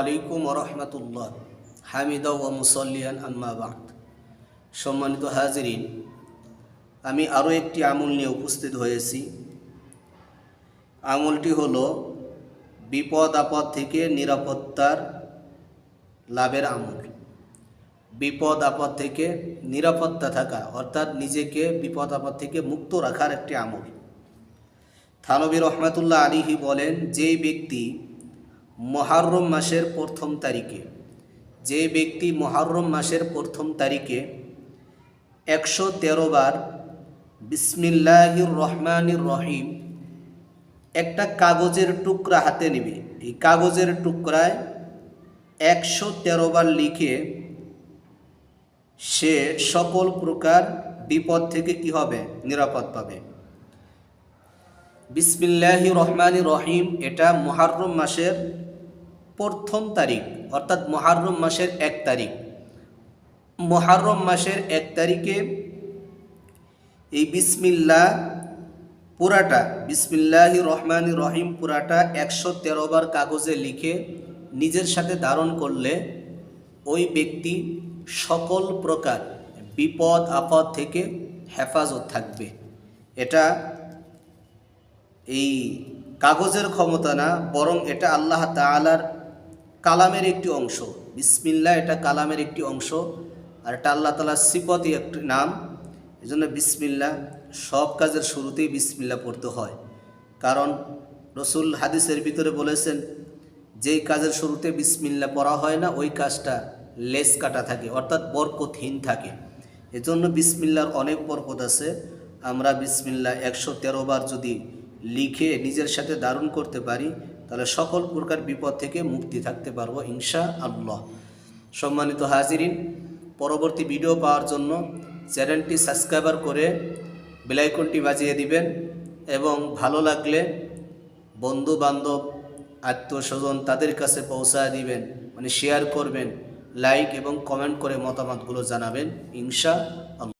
আলাইকুম রহমতুল্লাহ হামিদা ও মুসল্লিয়ান আম্মাবাদ সম্মানিত হাজিরিন, আমি আরও একটি আমল নিয়ে উপস্থিত হয়েছি। আমলটি হল বিপদ আপদ থেকে নিরাপত্তার লাভের আমল। বিপদ আপদ থেকে নিরাপত্তা থাকা, অর্থাৎ নিজেকে বিপদ আপদ থেকে মুক্ত রাখার একটি আমল। থানবী রহমাতুল্লাহ আলিহি বলেন, যেই ব্যক্তি মহারম মাসের প্রথম তারিখে। যে ব্যক্তি মহারম মাসের প্রথম তারিখে একশো তেরো বার বিসমিল্লাহির রহমানির রহিম একটা কাগজের টুকরা হাতে নেবে। এই কাগজের টুকরায় একশো তেরো বার লিখে সে সকল প্রকার বিপদ থেকে কি হবে? নিরাপদ পাবে। বিসমিল্লাহি রহমানি রহিম, এটা মহারম মাসের প্রথম তারিখ, অর্থাৎ মহারম মাসের এক তারিখ। মহারম মাসের এক তারিখে এই বিসমিল্লা পুরাটা, বিসমিল্লাহি রহমান রহিম পুরাটা একশো তেরো বার কাগজে লিখে নিজের সাথে ধারণ করলে ওই ব্যক্তি সকল প্রকার বিপদ, আপদ থেকে হেফাজত থাকবে। এটা এই কাগজের ক্ষমতা না, বরং এটা আল্লাহ তালার কালামের একটি অংশ। বিসমিল্লা এটা কালামের একটি অংশ। আর এটা আল্লাহ তালার সিপতি একটি নাম। এই জন্য বিসমিল্লা সব কাজের শুরুতেই বিসমিল্লা পড়তে হয়। কারণ রসুল হাদিসের ভিতরে বলেছেন, যেই কাজের শুরুতে বিসমিল্লা পড়া হয় না, ওই কাজটা লেস কাটা থাকে, অর্থাৎ বরকতহীন থাকে। এজন্য বিসমিল্লার অনেক বরকত আছে। আমরা বিসমিল্লা একশো তেরো বার যদি লিখে নিজের সাথে ধারণ করতে পারি তাহলে সকল প্রকার বিপদ থেকে মুক্তি থাকতে পারব ইনশা আল্লাহ সম্মানিত হাজিরিন, পরবর্তী ভিডিও পাওয়ার জন্য চ্যানেলটি সাবস্ক্রাইবার করে বেলাইকনটি বাজিয়ে দিবেন এবং ভালো লাগলে বন্ধু বান্ধব আত্মীয় স্বজন তাদের কাছে পৌঁছায় দিবেন মানে শেয়ার করবেন লাইক এবং কমেন্ট করে মতামতগুলো জানাবেন ইনশা